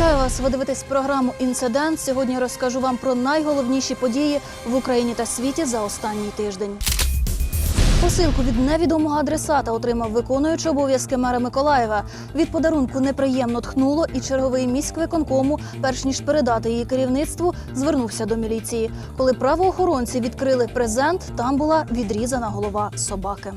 Вітаю вас. Ви дивитесь програму Інцидент. Сьогодні розкажу вам про найголовніші події в Україні та світі за останній тиждень. Посилку від невідомого адресата отримав виконуючий обов'язки мера Миколаєва. Від подарунку неприємно тхнуло, і черговий міськвиконкому, перш ніж передати її керівництву, звернувся до міліції. Коли правоохоронці відкрили презент, там була відрізана голова собаки.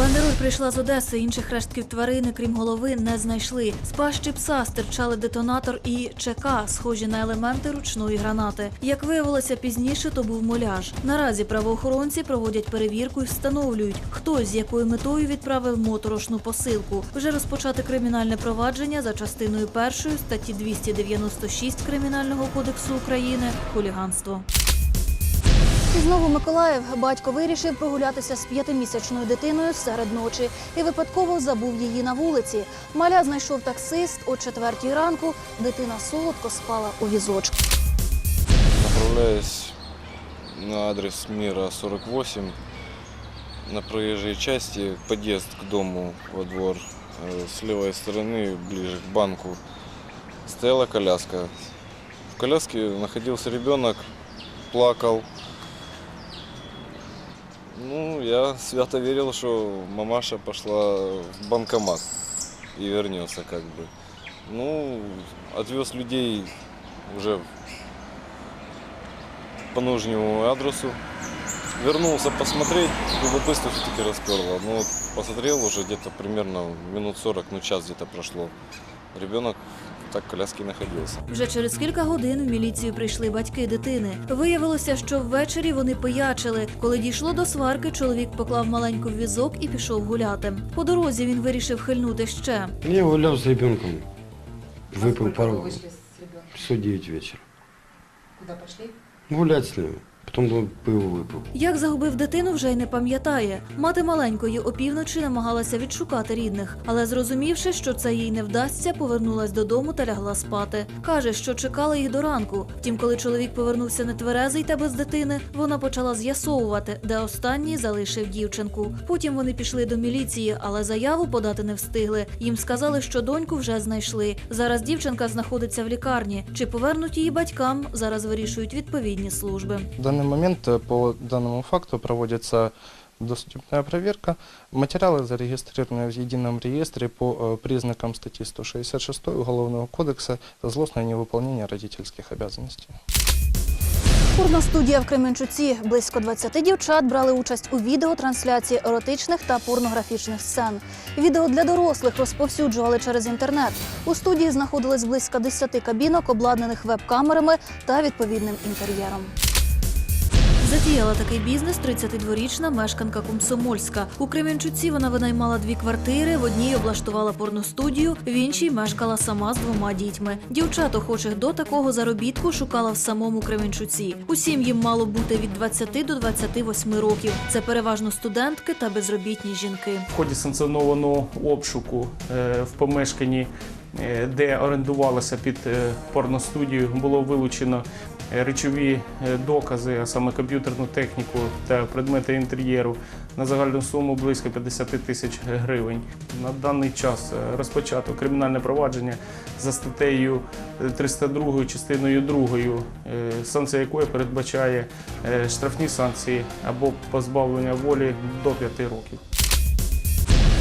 Бандероль прийшла з Одеси. Інших рештків тварини, крім голови, не знайшли. З пащі пса стирчали детонатор і ЧК, схожі на елементи ручної гранати. Як виявилося пізніше, то був муляж. Наразі правоохоронці проводять перевірку і встановлюють, хто з якою метою відправив моторошну посилку. Вже розпочати кримінальне провадження за частиною першої статті 296 Кримінального кодексу України хуліганство. І знову Миколаїв батько вирішив прогулятися з п'ятимісячною дитиною серед ночі і випадково забув її на вулиці. Маля знайшов таксист о четвертій ранку. Дитина солодко спала у візочку. Направляюсь на адрес Мира 48 на проезжей части, подъезд к дому во двор. Э, С левой стороны, ближе к банку, стояла коляска. В коляске находился ребенок, плакал. Ну, я свято верил, что мамаша пошла в банкомат и вернется как бы. Ну, отвез людей уже по нужному адресу. Вернулся посмотреть, любопытство все-таки расперло. Ну, посмотрел уже где-то примерно минут 40, ну час где-то прошло. Ребенок так в коляске и находился. Вже через кілька годин в міліцію прийшли батьки дитини. Виявилося, що ввечері вони пиячили. Коли дійшло до сварки, чоловік поклав маленьку в візок і пішов гуляти. По дорозі він вирішив хильнути ще. Я гулял с ребенком. Выпил Сколько вы пару вышли с ребенком? часов 9 вечера. Куда пошли? Гулять с ним. Потом пиво выпил. Як загубив дитину, вже й не пам'ятає. Мати маленької опівночі намагалася відшукати рідних, але зрозумівши, що це їй не вдасться, повернулась додому та лягла спати. Каже, що чекала їх до ранку. Втім, коли чоловік повернувся нетверезий та без дитини, вона почала з'ясовувати, де останній залишив дівчинку. Потім вони пішли до міліції, але заяву подати не встигли. Їм сказали, що доньку вже знайшли. Зараз дівчинка знаходиться в лікарні. Чи повернуть її батькам? Зараз вирішують відповідні служби В данный момент э, по данному факту проводится доступная проверка. Материалы зарегистрированы в едином реестре по э, признакам статьи 166 Уголовного кодекса за злостное невыполнение родительских обязанностей. Порностудія в Кременчуці. Близько 20 дівчат брали участь у відеотрансляції еротичних та порнографічних сцен. Відео для дорослих розповсюджували через інтернет. У студії знаходились близько 10 кабінок, обладнаних веб-камерами та відповідним інтер'єром. Затіяла такий бізнес 32-річна мешканка Комсомольська. У Кременчуці вона винаймала дві квартири, в одній облаштувала порностудію, в іншій мешкала сама з двома дітьми. Дівчат, охочих до такого заробітку, шукала в самому Кременчуці. Усім їм мало бути від 20 до 28 років. Це переважно студентки та безробітні жінки. В ході санкціонованого обшуку е, в помешканні, е, де орендувалося під е, порностудію, було вилучено речові е, докази, а саме комп'ютерну техніку та предмети інтер'єру на загальну суму близько 50 тисяч гривень. На даний час е, розпочато кримінальне провадження за статтею е, 302 частиною 2, е, санкція якої передбачає е, штрафні санкції або позбавлення волі до 5 років.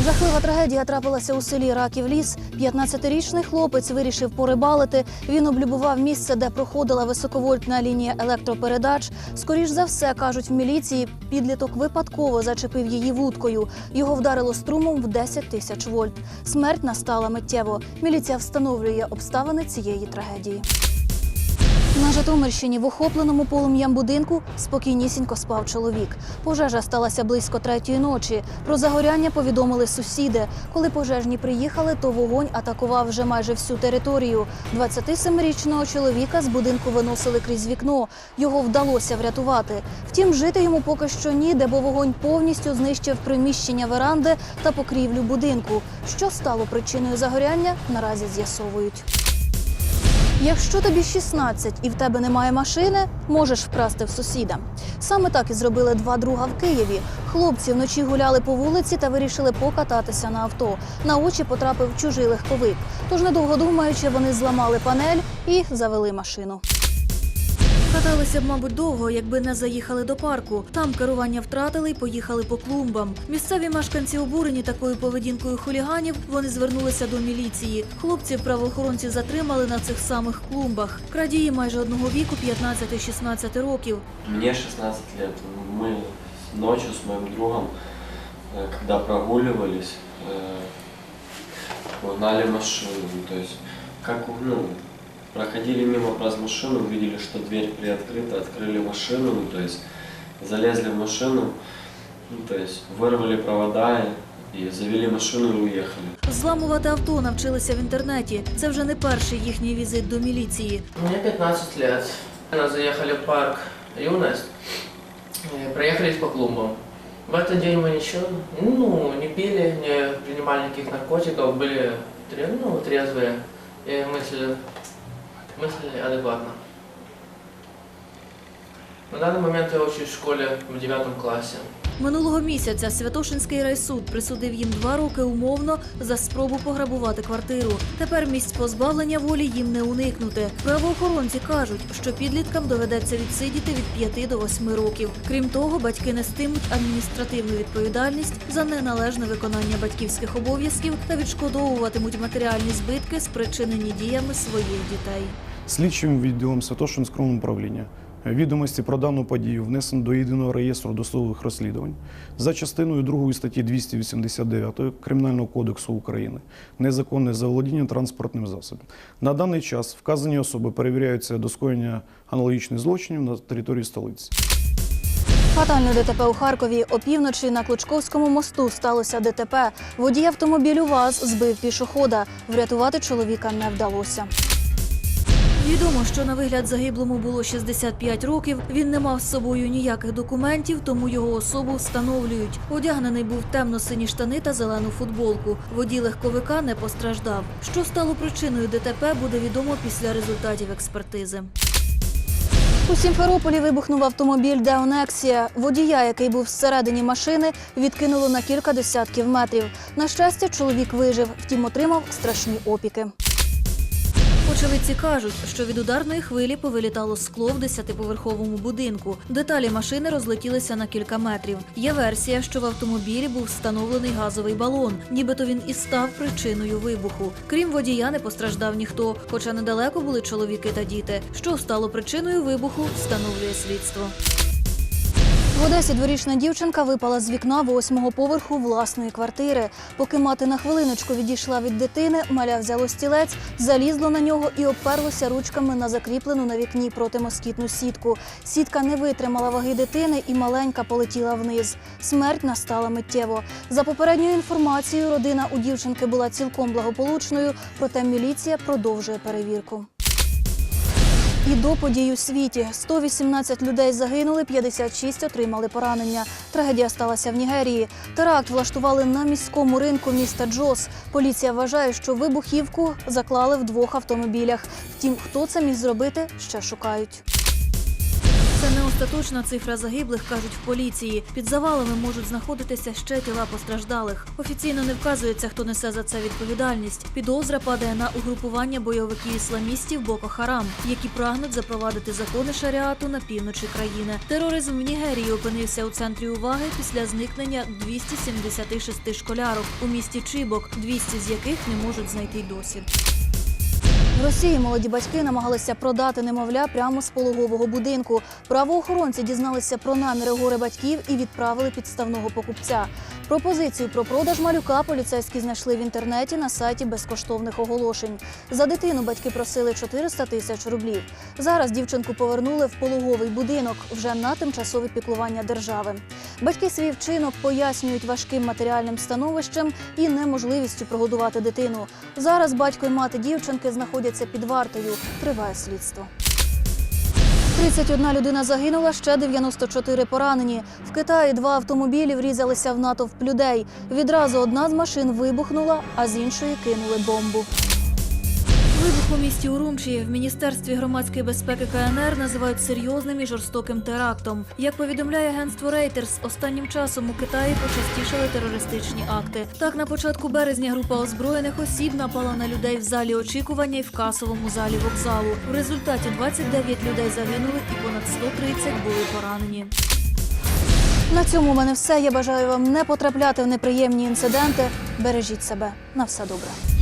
Жахлива трагедія трапилася у селі Раків Ліс. 15-річний хлопець вирішив порибалити. Він облюбував місце, де проходила високовольтна лінія електропередач. Скоріш за все, кажуть в міліції, підліток випадково зачепив її вудкою. Його вдарило струмом в 10 тисяч вольт. Смерть настала миттєво. Міліція встановлює обставини цієї трагедії. На Житомирщині в охопленому полум'ям будинку спокійнісінько спав чоловік. Пожежа сталася близько третьої ночі. Про загоряння повідомили сусіди. Коли пожежні приїхали, то вогонь атакував вже майже всю територію. 27-річного чоловіка з будинку виносили крізь вікно. Його вдалося врятувати. Втім, жити йому поки що ніде, бо вогонь повністю знищив приміщення веранди та покрівлю будинку. Що стало причиною загоряння, наразі з'ясовують. Якщо тобі 16 і в тебе немає машини, можеш вкрасти в сусіда. Саме так і зробили два друга в Києві. Хлопці вночі гуляли по вулиці та вирішили покататися на авто. На очі потрапив чужий легковик. Тож, недовго думаючи, вони зламали панель і завели машину. Каталися б, мабуть, довго, якби не заїхали до парку. Там керування втратили і поїхали по клумбам. Місцеві мешканці обурені такою поведінкою хуліганів. Вони звернулися до міліції. Хлопців правоохоронці затримали на цих самих клумбах. Крадії майже одного віку 15-16 років. Мне 16 лет. Мы ночью с моим другом, э, когда прогуливались, э, угнали машину. Ну, То есть, как ну, проходили мимо раз машину, увидели, что дверь приоткрыта, открыли машину, ну, то есть залезли в машину, ну, то есть вырвали провода и, и завели машину и уехали. Зламувати авто навчилися в інтернеті. Це вже не перший їхній візит до міліції. Мне 15 лет. Мы заехали в парк Юность, и проехались по клумбам. В этот день мы ничего, ну, не пили, не принимали никаких наркотиков, были тре- ну, трезвые и мыслили, мыслили адекватно. На данный момент я учусь в школе в девятом классе. Минулого місяця Святошинський райсуд присудив їм два роки умовно за спробу пограбувати квартиру. Тепер місць позбавлення волі їм не уникнути. Правоохоронці кажуть, що підліткам доведеться відсидіти від 5 до 8 років. Крім того, батьки нестимуть адміністративну відповідальність за неналежне виконання батьківських обов'язків та відшкодовуватимуть матеріальні збитки, спричинені діями своїх дітей. Слідчим відділом Святошинського управління відомості про дану подію внесено до єдиного реєстру досудових розслідувань за частиною 2 статті 289 Кримінального кодексу України незаконне заволодіння транспортним засобом. На даний час вказані особи перевіряються до скоєння аналогічних злочинів на території столиці. Фатальне ДТП у Харкові. Опівночі на Клочковському мосту сталося ДТП. Водій автомобілю ВАЗ збив пішохода. Врятувати чоловіка не вдалося. Відомо, що на вигляд загиблому було 65 років. Він не мав з собою ніяких документів, тому його особу встановлюють. Одягнений був темно-сині штани та зелену футболку. Водій легковика не постраждав. Що стало причиною ДТП, буде відомо після результатів експертизи. У Сімферополі вибухнув автомобіль Деонексія. Водія, який був всередині машини, відкинуло на кілька десятків метрів. На щастя, чоловік вижив, втім отримав страшні опіки. Очевидці кажуть, що від ударної хвилі повилітало скло в десятиповерховому будинку. Деталі машини розлетілися на кілька метрів. Є версія, що в автомобілі був встановлений газовий балон, нібито він і став причиною вибуху. Крім водія, не постраждав ніхто, хоча недалеко були чоловіки та діти. Що стало причиною вибуху, встановлює слідство. В Одесі дворічна дівчинка випала з вікна восьмого поверху власної квартири. Поки мати на хвилиночку відійшла від дитини, маля взяло стілець, залізло на нього і обперлося ручками на закріплену на вікні протимоскітну сітку. Сітка не витримала ваги дитини і маленька полетіла вниз. Смерть настала миттєво. За попередньою інформацією, родина у дівчинки була цілком благополучною, проте міліція продовжує перевірку. І до подій у світі 118 людей загинули, 56 отримали поранення. Трагедія сталася в Нігерії. Теракт влаштували на міському ринку міста Джос. Поліція вважає, що вибухівку заклали в двох автомобілях. Втім, хто це міг зробити, ще шукають. Це не остаточна цифра загиблих, кажуть в поліції. Під завалами можуть знаходитися ще тіла постраждалих. Офіційно не вказується, хто несе за це відповідальність. Підозра падає на угрупування бойовиків ісламістів Боко Харам, які прагнуть запровадити закони шаріату на півночі країни. Тероризм в Нігерії опинився у центрі уваги після зникнення 276 школярок у місті Чибок, 200 з яких не можуть знайти й досі. Росії молоді батьки намагалися продати немовля прямо з пологового будинку. Правоохоронці дізналися про наміри горе батьків і відправили підставного покупця. Пропозицію про продаж малюка поліцейські знайшли в інтернеті на сайті безкоштовних оголошень. За дитину батьки просили 400 тисяч рублів. Зараз дівчинку повернули в пологовий будинок вже на тимчасове піклування держави. Батьки свій вчинок пояснюють важким матеріальним становищем і неможливістю прогодувати дитину. Зараз батько і мати дівчинки знаходяться під вартою. Триває слідство. 31 людина загинула, ще 94 поранені. В Китаї два автомобілі врізалися в натовп людей. Відразу одна з машин вибухнула, а з іншої кинули бомбу. Вибух у місті Урумчі в міністерстві громадської безпеки КНР називають серйозним і жорстоким терактом. Як повідомляє агентство Reuters, останнім часом у Китаї почастішали терористичні акти. Так, на початку березня група озброєних осіб напала на людей в залі очікування і в касовому залі вокзалу. В результаті 29 людей загинули і понад 130 були поранені. На цьому у мене все. Я бажаю вам не потрапляти в неприємні інциденти. Бережіть себе. На все добре.